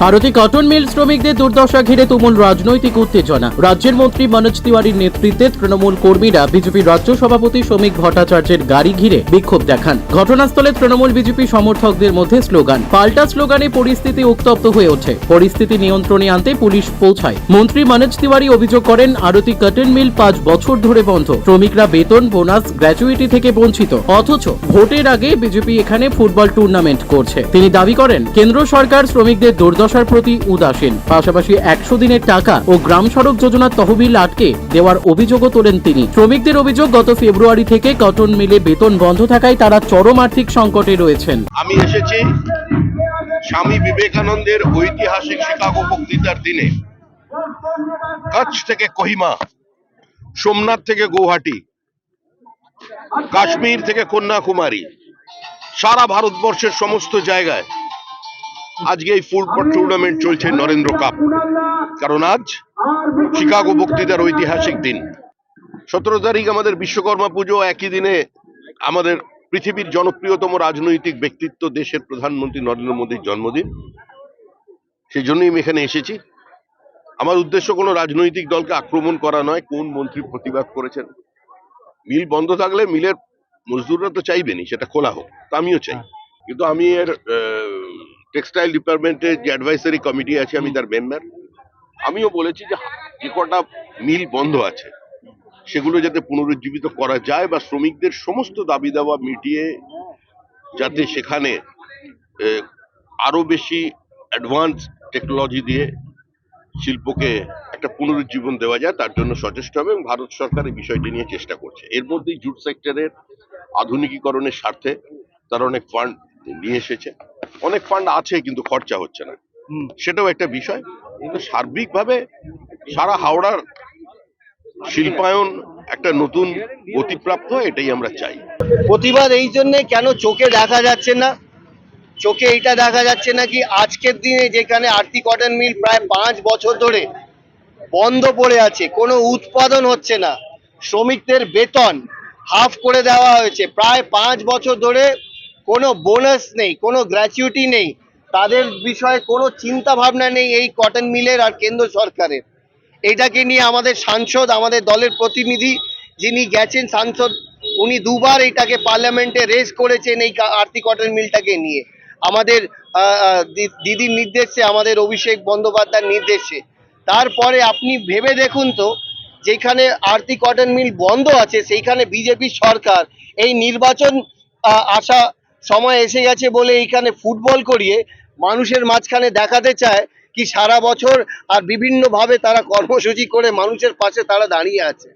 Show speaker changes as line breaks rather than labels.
ভারতে cotton mill শ্রমিকদের দুর্দশা ঘিরে তুমুল রাজনৈতিক উত্তেজনা। রাজ্যের মন্ত্রী মনোজ তিওয়ারির নেতৃত্বে তৃণমূল কর্মীরা বিজেপির রাজ্য সভাপতি শ্রমিক ভট্টাচার্যের গাড়ি ঘিরে বিক্ষোভ দেখান। ঘটনাস্থলে তৃণমূল বিজেপি সমর্থকদের মধ্যে স্লোগান, পাল্টা স্লোগানে পরিস্থিতি উত্তপ্ত হয়ে ওঠে। পরিস্থিতি নিয়ন্ত্রণে আনতে পুলিশ পৌঁছায়। মন্ত্রী মনোজ তিওয়ারি অভিযোগ করেন, আরতি কটন মিল পাঁচ বছর ধরে বন্ধ। শ্রমিকরা বেতন, বোনাস, গ্র্যাচুইটি থেকে বঞ্চিত। অথচ ভোটের আগে বিজেপি এখানে ফুটবল টুর্নামেন্ট করছে। তিনি দাবি করেন, কেন্দ্র সরকার শ্রমিকদের দুর্দশার প্রতি উদাসীন। পাশাপাশি একশো দিনের টাকা ও গ্রাম সড়ক যোজনার তহবিল আটকে দেওয়ার অভিযোগও তোলেন তিনি। শ্রমিকদের অভিযোগ, গত ফেব্রুয়ারি থেকে কটন মিলে বেতন বন্ধ থাকায় তারা চরম আর্থিক সংকটে রয়েছেন।
আমি এসেছি স্বামী বিবেকানন্দের ঐতিহাসিক শিকাগো বক্তৃতার দিনে। কচ্ছ থেকে কহিমা, সোমনাথ থেকে গৌহাটি, কাশ্মীর থেকে কন্যাকুমারী, সারা ভারতবর্ষের সমস্ত জায়গায় আজকে এই ফুটবল টুর্নামেন্ট চলছে নরেন্দ্র কাপ। কারণ আজ শিকাগো বক্তৃতার ঐতিহাসিক দিন। সতেরো তারিখ আমাদের বিশ্বকর্মা পুজো একই দিনে আমাদের পৃথিবীর জনপ্রিয়তম রাজনৈতিক ব্যক্তিত্ব দেশের প্রধানমন্ত্রী নরেন্দ্র মোদীর জন্মদিন। সেই জন্যই আমি এখানে এসেছি। আমার উদ্দেশ্য কোনো রাজনৈতিক দলকে আক্রমণ করা নয় কোন মন্ত্রী প্রতিবাদ করেছেন। মিল বন্ধ থাকলে মিলের মজদুররা তো চাইবেনই সেটা খোলা হোক। তা আমিও চাই। কিন্তু আমি এর টেক্সটাইল ডিপার্টমেন্টের যে অ্যাডভাইসারি কমিটি আছে আমি তার মেম্বার আমিও বলেছি যে যে কটা মিল বন্ধ আছে সেগুলো যাতে পুনরুজ্জীবিত করা যায় বা শ্রমিকদের সমস্ত দাবি দাওয়া মিটিয়ে যাতে সেখানে আরও বেশি অ্যাডভান্স টেকনোলজি দিয়ে শিল্পকে একটা পুনরুজ্জীবন দেওয়া যায় তার জন্য সচেষ্ট হবে এবং ভারত সরকার এই বিষয়টি নিয়ে চেষ্টা করছে। এর মধ্যেই জুট সেক্টরের আধুনিকীকরণের স্বার্থে তারা অনেক ফান্ড নিয়ে এসেছে। অনেক ফান্ড আছে কিন্তু খরচা হচ্ছে না। সেটাও একটা বিষয়। কিন্তু সার্বিকভাবে সারা হাওড়ার শিল্পায়ন একটা নতুন গতিপ্রাপ্ত এটাই আমরা চাই।
প্রতিবাদ এই জন্যে কেন চোখে দেখা যাচ্ছে না? চোখে এটা দেখা যাচ্ছে না কি আজকের দিনে যেখানে আরতি কটন মিল প্রায় পাঁচ বছর ধরে বন্ধ পড়ে আছে কোনো উৎপাদন হচ্ছে না। শ্রমিকদের বেতন হাফ করে দেওয়া হয়েছে। প্রায় পাঁচ বছর ধরে কোনো বোনাস নেই, কোনো গ্র্যাচুইটি নেই। তাদের বিষয়ে কোনো চিন্তা ভাবনা নেই এই কটন মিলের আর কেন্দ্র সরকারের। এটাকে নিয়ে আমাদের সাংসদ, আমাদের দলের প্রতিনিধি যিনি গেছেন সাংসদ, উনি দুবার এটাকে পার্লামেন্টে রেজ করেছেন এই আরতি কটন মিলটাকে নিয়ে। আমাদের দিদির নির্দেশে, আমাদের অভিষেক বন্দ্যোপাধ্যায়ের নির্দেশে। তারপরে আপনি ভেবে দেখুন তো, যেখানে আরতি কটন মিল বন্ধ আছে, সেইখানে বিজেপি সরকার এই নির্বাচন আসা সময় এসে গেছে বলে এইখানে ফুটবল করিয়ে মানুষের মাঝখানে দেখাতে চায় কি সারা বছর আর বিভিন্নভাবে তারা কর্মসূচি করে মানুষের পাশে তারা দাঁড়িয়ে আছে।